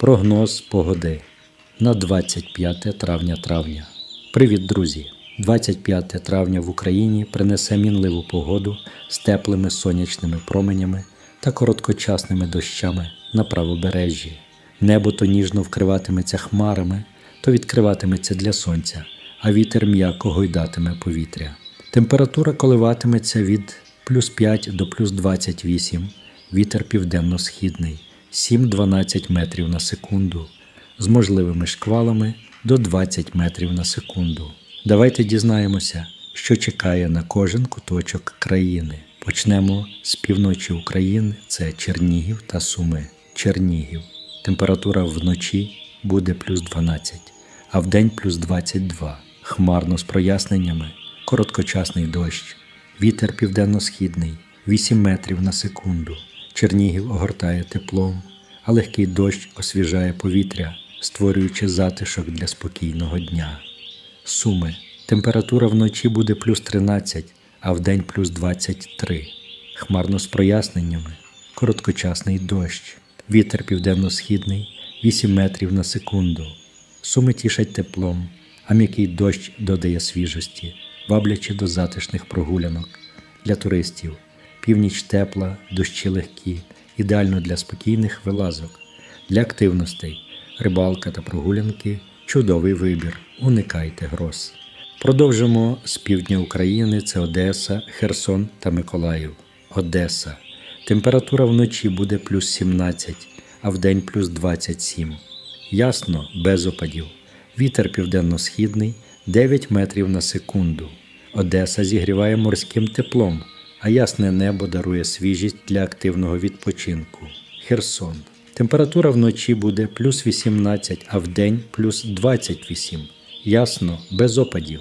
Прогноз погоди на 25 травня травня. Привіт, друзі! 25 травня в Україні принесе мінливу погоду з теплими сонячними променями та короткочасними дощами на правобережжі. Небо то ніжно вкриватиметься хмарами, то відкриватиметься для сонця, а вітер м'яко гойдатиме повітря. Температура коливатиметься від плюс 5 до плюс 28, вітер південно-східний 7-12 метрів на секунду, з можливими шквалами до 20 метрів на секунду. Давайте дізнаємося, що чекає на кожен куточок країни. Почнемо з півночі України, це Чернігів та Суми. Чернігів. Температура вночі буде плюс 12, а вдень плюс 22. Хмарно з проясненнями, короткочасний дощ. Вітер південно-східний 8 метрів на секунду. Чернігів огортає теплом, а легкий дощ освіжає повітря, створюючи затишок для спокійного дня. Суми. Температура вночі буде плюс 13, а вдень плюс 23. Хмарно з проясненнями, короткочасний дощ. Вітер південно-східний 8 метрів на секунду. Суми тішать теплом, а м'який дощ додає свіжості, ваблячи до затишних прогулянок для туристів. Північ тепла, дощі легкі, ідеально для спокійних вилазок, для активностей, рибалка та прогулянки чудовий вибір. Уникайте гроз. Продовжимо з півдня України це Одеса, Херсон та Миколаїв. Одеса. Температура вночі буде плюс 17, а вдень плюс 27. Ясно, без опадів. Вітер південно-східний 9 метрів на секунду. Одеса зігріває морським теплом, а ясне небо дарує свіжість для активного відпочинку. Херсон. Температура вночі буде плюс 18, а вдень плюс 28. Ясно, без опадів.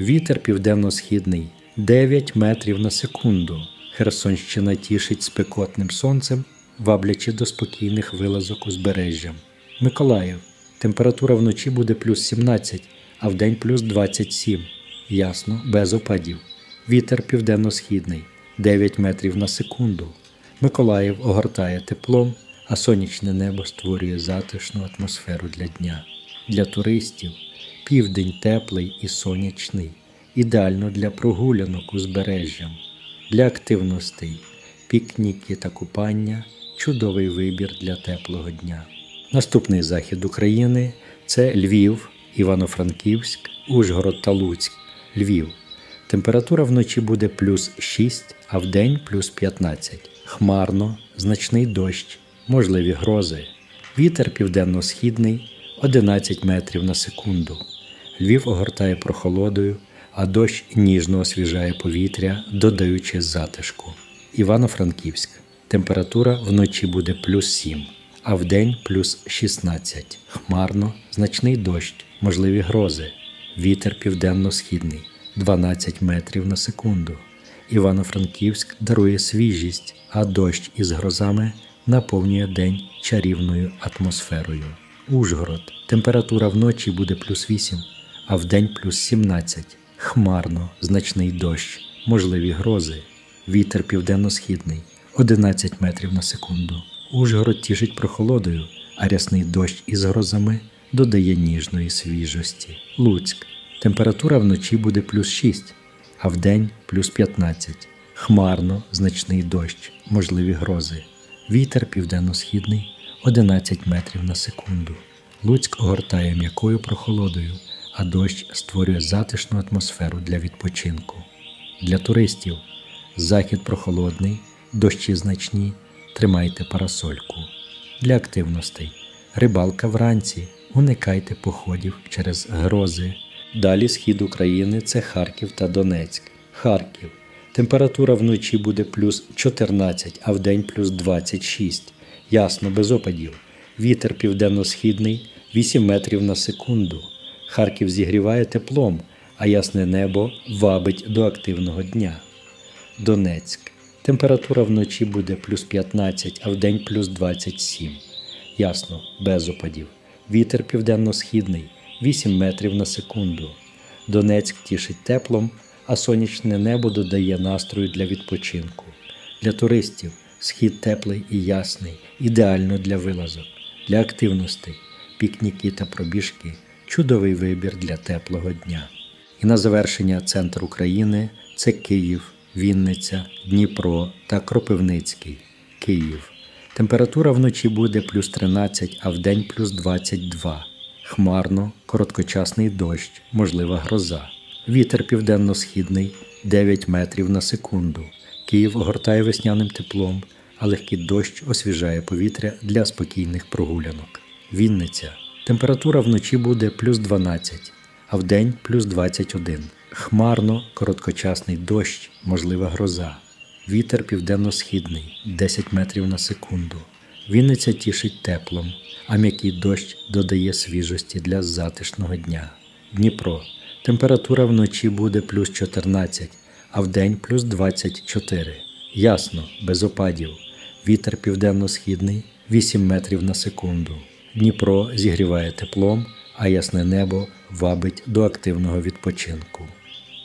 Вітер південно-східний 9 метрів на секунду. Херсонщина тішить спекотним сонцем, ваблячи до спокійних вилазок узбережжям. Миколаїв. Температура вночі буде плюс 17, а вдень плюс 27. Ясно, без опадів. Вітер південно-східний 9 метрів на секунду. Миколаїв огортає теплом, а сонячне небо створює затишну атмосферу для дня. Для туристів південь теплий і сонячний, ідеально для прогулянок узбережжям, для активностей, пікніки та купання чудовий вибір для теплого дня. Наступний захід України це Львів, Івано-Франківськ, Ужгород та Луцьк. Львів. Температура вночі буде плюс 6, а вдень плюс 15. Хмарно, значний дощ, можливі грози. Вітер південно-східний 11 метрів на секунду. Львів огортає прохолодою, а дощ ніжно освіжає повітря, додаючи затишку. Івано-Франківськ. Температура вночі буде плюс 7, а вдень плюс 16. Хмарно, значний дощ, можливі грози. Вітер південно-східний 12 метрів на секунду. Івано-Франківськ дарує свіжість, а дощ із грозами наповнює день чарівною атмосферою. Ужгород. Температура вночі буде плюс 8, а вдень плюс 17. Хмарно, значний дощ, можливі грози. Вітер південно-східний 11 метрів на секунду. Ужгород тішить прохолодою, а рясний дощ із грозами додає ніжної свіжості. Луцьк. Температура вночі буде плюс 6, а вдень плюс 15. Хмарно, значний дощ, можливі грози. Вітер південно-східний 11 метрів на секунду. Луцьк огортає м'якою прохолодою, а дощ створює затишну атмосферу для відпочинку. Для туристів захід прохолодний, дощі значні, тримайте парасольку. Для активностей рибалка вранці, уникайте походів через грози. Далі схід України це Харків та Донецьк. Харків. Температура вночі буде плюс 14, а вдень плюс 26. Ясно, без опадів. Вітер південно-східний 8 метрів на секунду. Харків зігріває теплом, а ясне небо вабить до активного дня. Донецьк. Температура вночі буде плюс 15, а вдень плюс 27. Ясно, без опадів. Вітер південно-східний 8 метрів на секунду. Донецьк тішить теплом, а сонячне небо додає настрою для відпочинку. Для туристів схід теплий і ясний, ідеально для вилазок. для активностей, пікніки та пробіжки чудовий вибір для теплого дня. І на завершення центр України це Київ, Вінниця, Дніпро та Кропивницький. Київ. Температура вночі буде плюс 13, а вдень плюс 22. Хмарно, короткочасний дощ, можлива гроза. Вітер південно-східний 9 метрів на секунду. Київ огортає весняним теплом, а легкий дощ освіжає повітря для спокійних прогулянок. Вінниця. Температура вночі буде плюс 12, а вдень плюс 21. Хмарно, короткочасний дощ, можлива гроза. Вітер південно-східний 10 метрів на секунду. Вінниця тішить теплом, а м'який дощ додає свіжості для затишного дня. Дніпро. Температура вночі буде плюс 14, а вдень плюс 24. Ясно, без опадів. Вітер південно-східний 8 метрів на секунду. Дніпро зігріває теплом, а ясне небо вабить до активного відпочинку.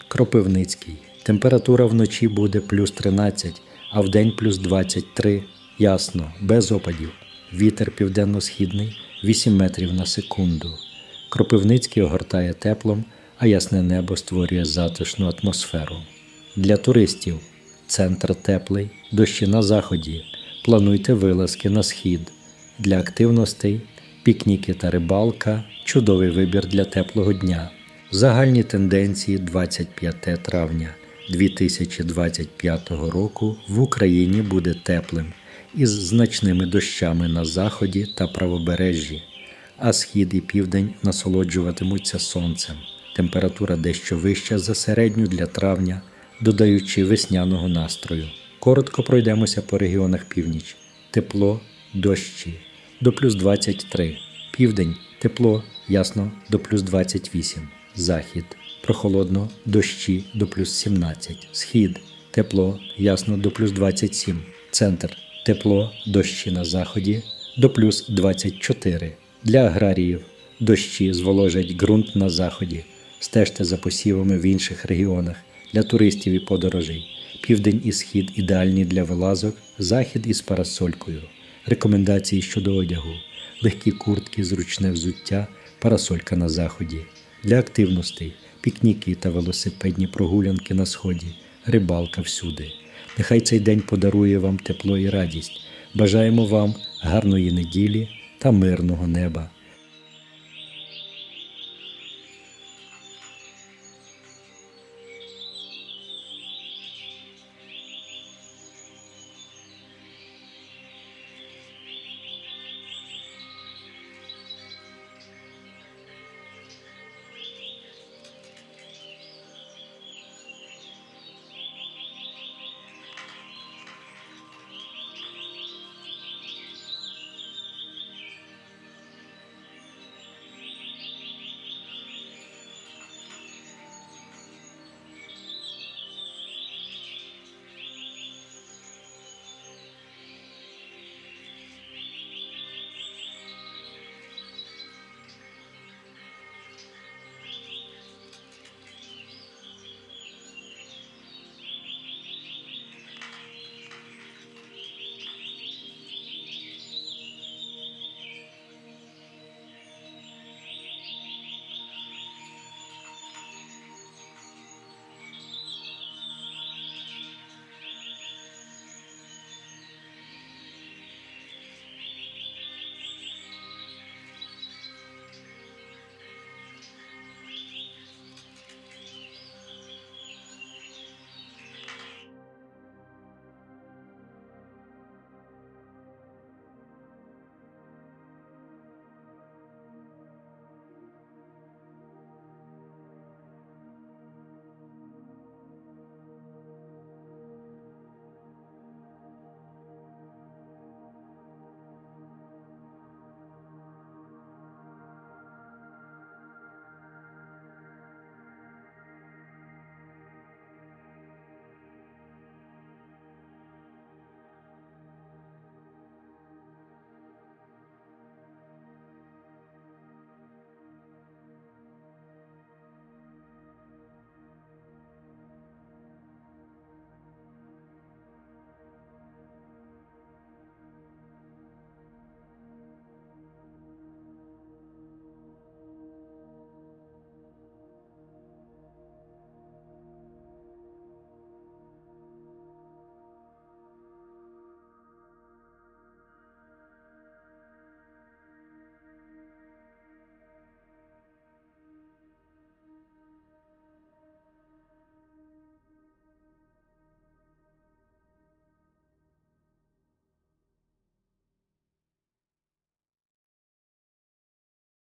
Кропивницький. Температура вночі буде плюс 13, а вдень плюс 23. Ясно, без опадів. Вітер південно-східний 8 метрів на секунду. Кропивницький огортає теплом, а ясне небо створює затишну атмосферу. Для туристів центр теплий, дощі на заході. Плануйте вилазки на схід. Для активностей пікніки та рибалка чудовий вибір для теплого дня. Загальні тенденції 25 травня 2025 року в Україні буде теплим із значними дощами на заході та правобережжі, а схід і південь насолоджуватимуться сонцем. Температура дещо вища за середню для травня, додаючи весняного настрою. Коротко пройдемося по регіонах північ. Тепло, дощі до плюс 23. Південь тепло, ясно до плюс 28. Захід прохолодно, дощі до плюс 17. Схід тепло, ясно до плюс 27. Центр тепло, дощі на заході до плюс 24. Для аграріїв дощі зволожать ґрунт на заході. Стежте за посівами в інших регіонах для туристів і подорожей. Південь і схід ідеальні для вилазок, захід із парасолькою. Рекомендації щодо одягу: легкі куртки, зручне взуття, парасолька на заході. Для активностей пікніки та велосипедні прогулянки на сході, рибалка всюди. Нехай цей день подарує вам тепло і радість. Бажаємо вам гарної неділі та мирного неба.